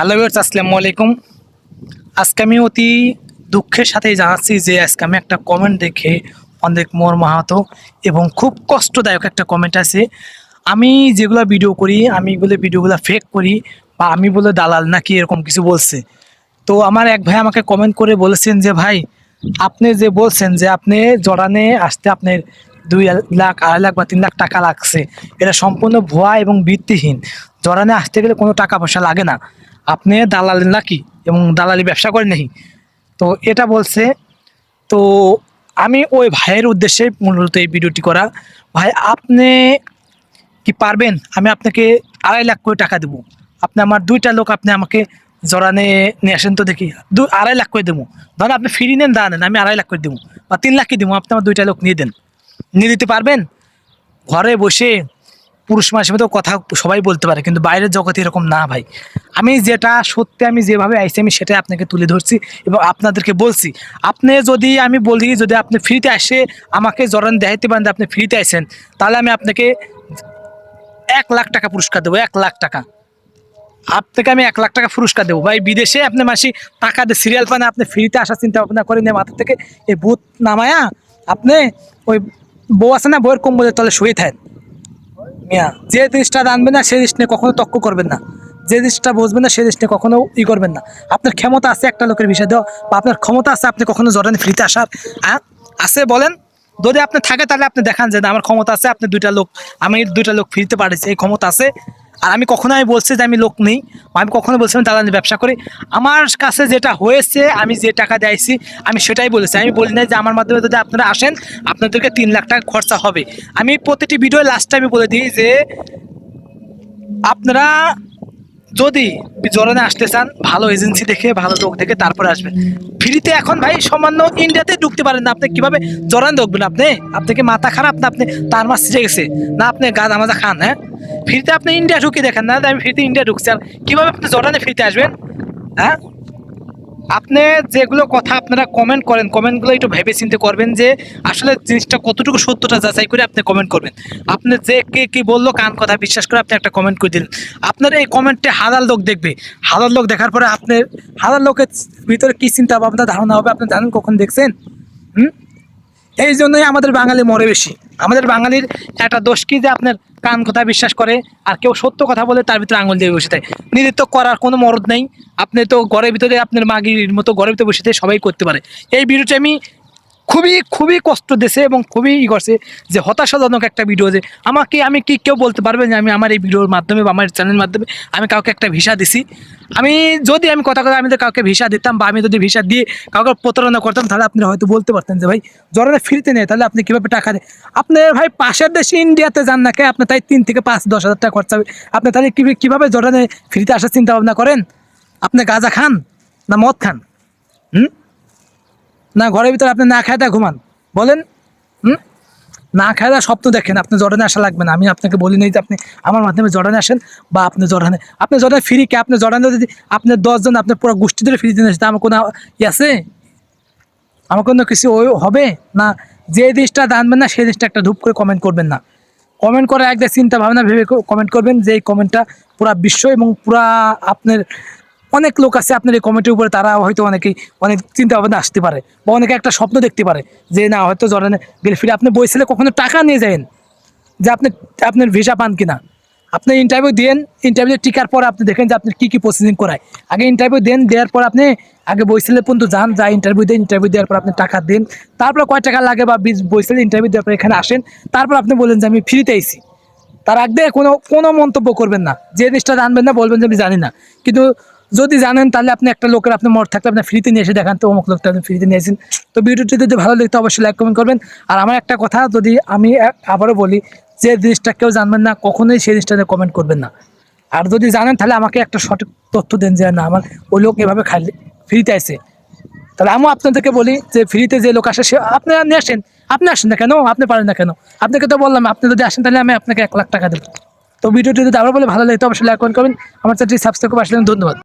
Hello viewers, আসসালামু আলাইকুম। আজকে আমি অতি দুঃখের সাথেই জানাচ্ছি যে আজকে আমি একটা কমেন্ট দেখে অনেক মোর মাহাতো এবং খুব কষ্টদায়ক একটা কমেন্ট আছে। আমি যেগুলো ভিডিও করি, আমি বলে ভিডিওগুলো ফেক করি বা আমি বলে দালাল নাকি এরকম কিছু বলছে। তো আমার এক ভাই আমাকে কমেন্ট করে বলেছেন যে, ভাই, আপনি যে বলছেন যে আপনি জড়ানে আসতে আপনার দুই লাখ, আড়াই লাখ বা তিন লাখ টাকা লাগছে, এটা সম্পূর্ণ ভুয়া এবং ভিত্তিহীন। জড়ানে আসতে গেলে কোনো টাকা পয়সা লাগে না। আপনি দালাল নাকি এবং দালালি ব্যবসা করেন নাকি? তো এটা বলছে, তো আমি ওই ভাইয়ের উদ্দেশ্যে মূলত এই ভিডিওটি করা। ভাই, আপনি কি পারবেন? আমি আপনাকে আড়াই লাখ করে টাকা দেবো। আপনি আমার দুইটা লোক আপনি আমাকে জড়ানে নিয়ে আসেন তো দেখি। দু, আড়াই লাখ করে দেবো। ধরেন আপনি ফ্রি নেন দা নেন আমি আড়াই লাখ করে দেবো। বা তিন লাখ কি দেবো, আপনি আমার দুইটা লোক নিয়ে দেন। নিয়ে দিতে পারবেন? ঘরে বসে পুরুষ মানুষের মতো কথা সবাই বলতে পারে, কিন্তু বাইরের জগতে এরকম না ভাই। আমি যেটা সত্যি আমি যেভাবে আইছি, আমি সেটাই আপনাকে তুলে ধরছি এবং আপনাদেরকে বলছি। আপনি যদি আমি বলি, যদি আপনি ফ্রিতে আসে, আমাকে জরান দেখাইতে পারেন আপনি ফ্রিতে আসেন তাহলে আমি আপনাকে এক লাখ টাকা পুরস্কার দেবো, এক লাখ টাকা। আপনাকে আমি এক লাখ টাকা পুরস্কার দেবো। ভাই, বিদেশে আপনি মাসি টাকা দিয়ে সিরিয়াল পান আপনি ফ্রিতে আসার চিন্তা ভাবনা করেন মাথা থেকে এই ভূত নামায়া আপনি ওই বউ আছে না, বউয়ের কম্বলের তলে শুয়ে থাকেন। মিয়া, যে জিনিসটা জানবেন না সেই জিনিস নিয়ে কখনো তক্ক করবেন না। যে জিনিসটা বুঝবেন না সেই নিয়ে কখনো ই করবেন না। আপনার ক্ষমতা আছে একটা লোকের বিষয় দেওয়া, বা আপনার ক্ষমতা আছে আপনি কখনো জরেন ফ্রিতে আসার। আছে বলেন, যদি আপনি থাকে তাহলে আপনি দেখান যে আমার ক্ষমতা আছে, আপনি দুইটা লোক, আমি দুইটা লোক ফিরতে পারেছি, এই ক্ষমতা আছে। আর আমি কখনো আমি বলছি যে আমি লোক নেই, আমি কখনো বলছি আমি দালালি ব্যবসা করি। আমার কাছে যেটা হয়েছে, আমি যে টাকা দেয়ছি, আমি সেটাই বলেছি। আমি বলি না যে আমার মাধ্যমে যদি আপনারা আসেন, আপনাদেরকে তিন লাখ টাকা খরচা হবে। আমি প্রতিটি ভিডিও লাস্টে আমি বলে দিই যে, আপনারা যদি জোরানে আসতে চান, ভালো এজেন্সি দেখে, ভালো লোক দেখে তারপরে আসবেন। ফ্রিতে এখন ভাই সামান্য ইন্ডিয়াতে ঢুকতে পারেন না। আপনি কীভাবে জরান ঢুকবেন আপনি? আপনাকে মাথা খারাপ না? আপনি তার মাছ সিজে গেছে। না, আপনি গাঁদা মাজা খান হ্যাঁ? ফ্রিতে আপনি ইন্ডিয়া ঢুকে দেখেন না, আমি ফ্রিতে ইন্ডিয়া ঢুকছি। আর কীভাবে আপনি জোরানে ফ্রিতে আসবেন? হ্যাঁ? আপনি যেগুলো কথা আপনারা কমেন্ট করেন কমেন্টগুলো একটু ভেবে চিন্তে করবেন যে আসলে জিনিসটা কতটুকু সত্যটা যাচাই করে আপনি কমেন্ট করবেন। আপনি যে কে কী বলল কান কথা বিশ্বাস করে আপনি একটা কমেন্ট করে দিন আপনার এই কমেন্টে হাজার লোক দেখবে। হাজার লোক দেখার পরে আপনার হাজার লোকের ভিতরে কী চিন্তা ভাবনা, ধারণা হবে, আপনি জানেন কখন দেখছেন? হুম? এই জন্যই আমাদের বাঙালি মরে বেশি। আমাদের বাঙালির একটা দোষ কি যে আপনার কান কথা বিশ্বাস করে, আর কেউ সত্য কথা বলে তার ভিতরে আঙুল দিয়ে বসে থাকে নিরিত্ব করার কোনো মরদ নেই। আপনি তো ঘরের ভিতরে আপনার মাগির মতো ঘরের ভিতরে বসে সবাই করতে পারে। এই ভিডিওটি আমি খুবই খুবই কষ্ট দিছে এবং খুবই ই করছে যে হতাশাজনক একটা ভিডিও যে আমাকে, আমি কি কেউ বলতে পারবে যে আমি আমার এই ভিডিওর মাধ্যমে বা আমার চ্যানেলের মাধ্যমে আমি কাউকে একটা ভিসা দিছি? আমি যদি আমি কথা কথা আমি তো কাউকে ভিসা দিতাম বা আমি যদি ভিসা দিয়ে কাউকে প্রতারণা করতাম, তাহলে আপনি হয়তো বলতে পারতেন যে ভাই জ্বরে ফিরতে নেই, তাহলে আপনি কীভাবে টাকা দেন? আপনি ভাই পাশের দেশে ইন্ডিয়াতে যান না কে? আপনি তাই তিন থেকে পাঁচ, দশ হাজার টাকা খরচা হবে। আপনি তাহলে কীভাবে জরানে ফ্রিতে আসার চিন্তা ভাবনা করেন? আপনি গাঁজা খান না মদ খান? হুম? না, ঘরের ভিতরে আপনি না খায় তা ঘুমান। বলেন, হুম? না খায় স্বপ্ন দেখেন, আপনি জর্ডানে আসা লাগবে না। আমি আপনাকে বলি নাই যে আপনি আমার মাধ্যমে জর্ডানে আসেন বা আপনি জর্ডানে। আপনি জর্ডানে ফ্রি কে? আপনি জর্ডানে যদি আপনি দশজন আপনার পুরো গোষ্ঠী ধরে ফ্রি দিন আমার কোনো ই আছে? আমার কোনো কিছু ওই হবে? না, যে জিনিসটা জানবেন না, সেই জিনিসটা একটা ধূপ করে কমেন্ট করবেন না। কমেন্ট করার একদম চিন্তা ভাবনা ভেবে কমেন্ট করবেন, যে এই কমেন্টটা পুরা বিশ্ব এবং পুরা আপনার অনেক লোক আছে, আপনার এই কমেন্টের উপরে তারা হয়তো অনেকেই অনেক চিন্তা ভাবনা আসতে পারে বা অনেকে একটা স্বপ্ন দেখতে পারে যে না, হয়তো জরানে গেলে ফিরে আপনি বইছিলে কখনো টাকা নিয়ে যাবেন যে আপনি, আপনার ভিসা পান কিনা। আপনি ইন্টারভিউ দেন ইন্টারভিউ টিকার পর আপনি দেখেন যে আপনি কী কী প্রসেসিং করায়। আগে ইন্টারভিউ দেন, দেওয়ার পর আপনি আগে বইছিলে পর্যন্ত যান, যা ইন্টারভিউ দেন ইন্টারভিউ দেওয়ার পর আপনি টাকা দেন। তারপর কয় টাকা লাগে বা বইছিলে ইন্টারভিউ দেওয়ার পর এখানে আসেন, তারপর আপনি বলেন যে আমি ফ্রিতে আইছি। তার আগে কোনো কোনো মন্তব্য করবেন না। যে জিনিসটা জানবেন না, বলবেন যে আমি জানি না। কিন্তু যদি জানেন, তাহলে আপনি একটা লোকের আপনি মর থাকলে আপনি ফ্রিতে নিয়ে এসে দেখান তো অমুক লোকটা আপনি ফ্রিতে নিয়েছেন তো ভিডিওটি যদি ভালো লাগতো অবশ্যই লাইক কমেন্ট করবেন। আর আমার একটা কথা, যদি আমি আবারও বলি, যে জিনিসটা কেউ জানবেন না, কখনোই সেই জিনিসটা নিয়ে কমেন্ট করবেন না। আর যদি জানেন, তাহলে আমাকে একটা সঠিক তথ্য দেন যে, না, আমার ওই লোক এভাবে খাইলে ফ্রিতে আসে। তাহলে আমিও আপনাদেরকে বলি যে ফ্রিতে যে লোক আসে, সে আপনি নিয়ে আসেন। আপনি আসেন না কেন? আপনি পারেন না কেন? আপনাকে তো বললাম, আপনি যদি আসেন, তাহলে আমি আপনাকে এক লাখ টাকা দেবো। তো ভিডিওটি যদি আবার বলে, ভালো লাগে তো অবশ্যই লাইক করবেন। আমার চ্যানেলটি সাবস্ক্রাইব করে আসলেন ধন্যবাদ।